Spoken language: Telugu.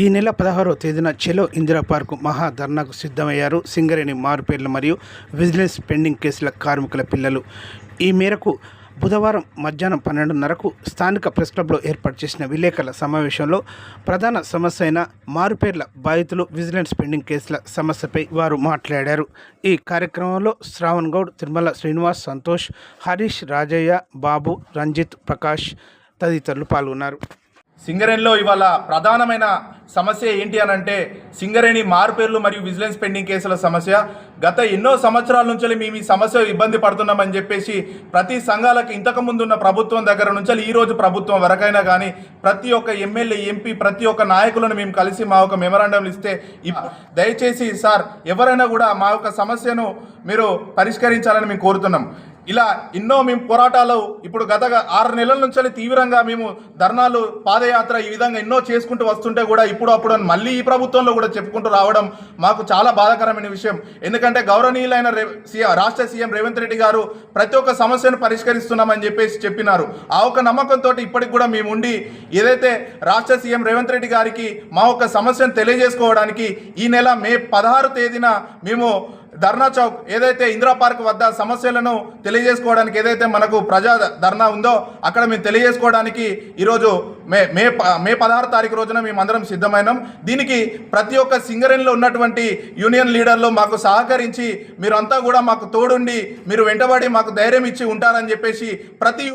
ఈ నెల పదహారో తేదీన చెలో ఇందిరా పార్కు మహా ధర్నాకు సిద్ధమయ్యారు. సింగరేణి మారుపేర్లు మరియు విజిలెన్స్ పెండింగ్ కేసుల కార్మికుల పిల్లలు. ఈ మేరకు బుధవారం మధ్యాహ్నం పన్నెండున్నరకు స్థానిక ప్రెస్ క్లబ్లో ఏర్పాటు చేసిన విలేకరుల సమావేశంలో ప్రధాన సమస్య అయిన మారుపేర్ల బాధితులు విజిలెన్స్ పెండింగ్ కేసుల సమస్యపై వారు మాట్లాడారు. ఈ కార్యక్రమంలో శ్రావణ్ గౌడ్ తిరుమల శ్రీనివాస్ సంతోష్ హరీష్ రాజయ్య బాబు రంజిత్ ప్రకాష్ తదితరులు పాల్గొన్నారు. సింగరేణిలో ఇవాళ ప్రధానమైన సమస్య ఏంటి అని అంటే సింగరేణి మారుపేర్లు మరియు విజిలెన్స్ పెండింగ్ కేసుల సమస్య. గత ఎన్నో సంవత్సరాల నుంచి మేము ఈ సమస్య ఇబ్బంది పడుతున్నామని చెప్పేసి ప్రతి సంఘాలకు ఇంతకుముందు ఉన్న ప్రభుత్వం దగ్గర నుంచి ఈ రోజు ప్రభుత్వం వరకైనా కానీ ప్రతి ఒక్క ఎమ్మెల్యే ఎంపీ ప్రతి ఒక్క నాయకులను మేము కలిసి మా ఒక మెమరాండం ఇస్తే దయచేసి సార్ ఎవరైనా కూడా మా యొక్క సమస్యను మీరు పరిష్కరించాలని మేము కోరుతున్నాం. ఇలా ఎన్నో మేము పోరాటాలు ఇప్పుడు గత ఆరు నెలల నుంచి తీవ్రంగా మేము ధర్నాలు పాదయాత్ర ఈ విధంగా ఎన్నో చేసుకుంటూ వస్తుంటే కూడా ఇప్పుడు అప్పుడు మళ్ళీ ఈ ప్రభుత్వంలో కూడా చెప్పుకుంటూ రావడం మాకు చాలా బాధాకరమైన విషయం. ఎందుకంటే గౌరవనీయులైన రే- సీఎం రాష్ట్ర సీఎం రేవంత్ రెడ్డి గారు ప్రతి ఒక్క సమస్యను పరిష్కరిస్తున్నామని చెప్పేసి చెప్పినారు. ఆ ఒక నమ్మకంతో ఇప్పటికి కూడా మేము ఉండి ఏదైతే రాష్ట్ర సీఎం రేవంత్ రెడ్డి గారికి మా ఒక సమస్యను తెలియజేసుకోవడానికి ఈ నెల మే పదహారు తేదీన మేము ధర్నా చౌక్ ఏదైతే ఇందిరా పార్క్ వద్ద సమస్యలను తెలియజేసుకోవడానికి ఏదైతే మనకు ప్రజా ధర్నా ఉందో అక్కడ మేము తెలియజేసుకోవడానికి ఈరోజు మే మే ప- మే పదహారు తారీఖు రోజున మేము అందరం సిద్ధమైనాం. దీనికి ప్రతి ఒక్క సింగరేణిలో ఉన్నటువంటి యూనియన్ లీడర్లు మాకు సహకరించి మీరంతా కూడా మాకు తోడుండి మీరు వెంటబడి మాకు ధైర్యం ఇచ్చి ఉంటారని చెప్పేసి ప్రతి